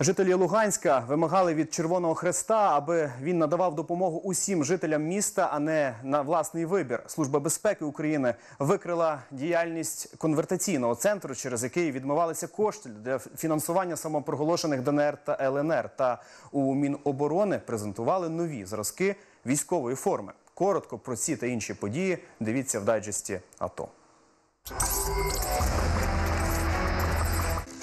Жителі Луганська вимагали від Червоного Хреста, аби він надавав допомогу усім жителям міста, а не на власний вибір. Служба безпеки України викрила діяльність конвертаційного центру, через який відмивалися кошти для фінансування самопроголошених ДНР та ЛНР. Та у Міноборони презентували нові зразки військової форми. Коротко про ці та інші події дивіться в дайджесті АТО.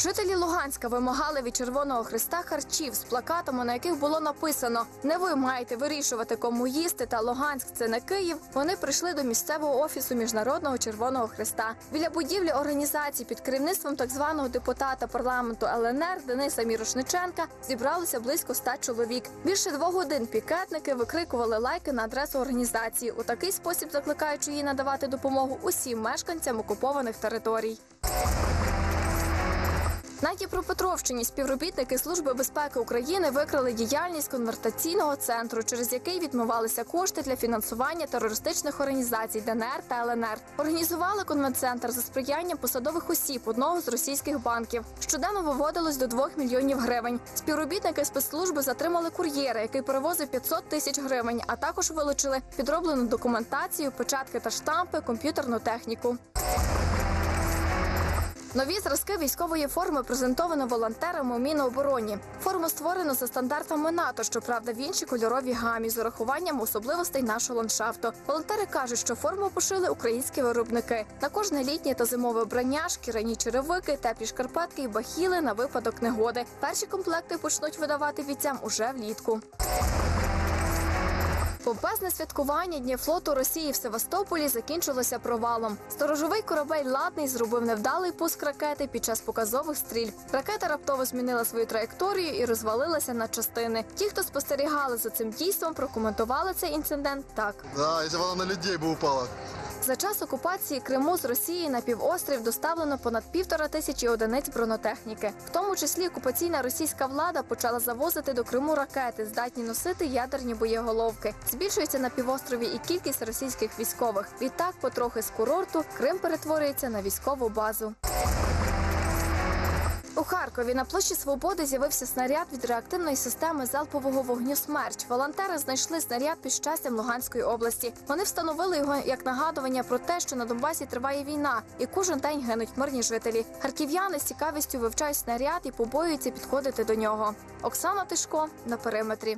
Жителі Луганська вимагали від Червоного Христа харчів з плакатами, на яких було написано: Не ви маєте вирішувати, кому їсти, та Луганськ це не Київ. Вони прийшли до місцевого офісу Міжнародного Червоного Христа. Біля будівлі організації під керівництвом так званого депутата парламенту ЛНР Дениса Мірошниченка зібралося близько ста чоловік. Більше двох годин пікетники викрикували лайки на адресу організації, у такий спосіб закликаючи їй надавати допомогу усім мешканцям окупованих територій. На Дніпропетровщині співробітники Служби безпеки України викрили діяльність конвертаційного центру, через який відмивалися кошти для фінансування терористичних організацій ДНР та ЛНР. Організували конвентцентр за сприянням посадових осіб одного з російських банків. Щоденно виводилось до 2 мільйонів гривень. Співробітники спецслужби затримали кур'єра, який перевозив 500 тисяч гривень, а також вилучили підроблену документацію, печатки та штампи, комп'ютерну техніку. Нові зразки військової форми презентовано волонтерами у Мінобороні. Форму створено за стандартами НАТО, щоправда, в іншій кольоровій гамі з урахуванням особливостей нашого ландшафту. Волонтери кажуть, що форму пошили українські виробники. На кожне літнє та зимове вбрання, шкіряні черевики, теплі шкарпетки і бахіли на випадок негоди. Перші комплекти почнуть видавати бійцям уже влітку. Помпезне святкування Дня флоту Росії в Севастополі закінчилося провалом. Сторожовий корабель Ладний зробив невдалий пуск ракети під час показових стрільб. Ракета раптово змінила свою траєкторію і розвалилася на частини. Ті, хто спостерігали за цим дійством, прокоментували цей інцидент так. Да, на людей бы упала. За час окупації Криму з Росії на півострів доставлено понад півтора тисячі одиниць бронетехніки. В тому числі окупаційна російська влада почала завозити до Криму ракети, здатні носити ядерні боєголовки. Збільшується на півострові і кількість російських військових. Відтак, потрохи з курорту Крим перетворюється на військову базу. У Харкові на площі Свободи з'явився снаряд від реактивної системи залпового вогню «Смерч». Волонтери знайшли снаряд під щастям Луганської області. Вони встановили його як нагадування про те, що на Донбасі триває війна, і кожен день гинуть мирні жителі. Харків'яни з цікавістю вивчають снаряд і побоюються підходити до нього. Оксана Тишко на периметрі.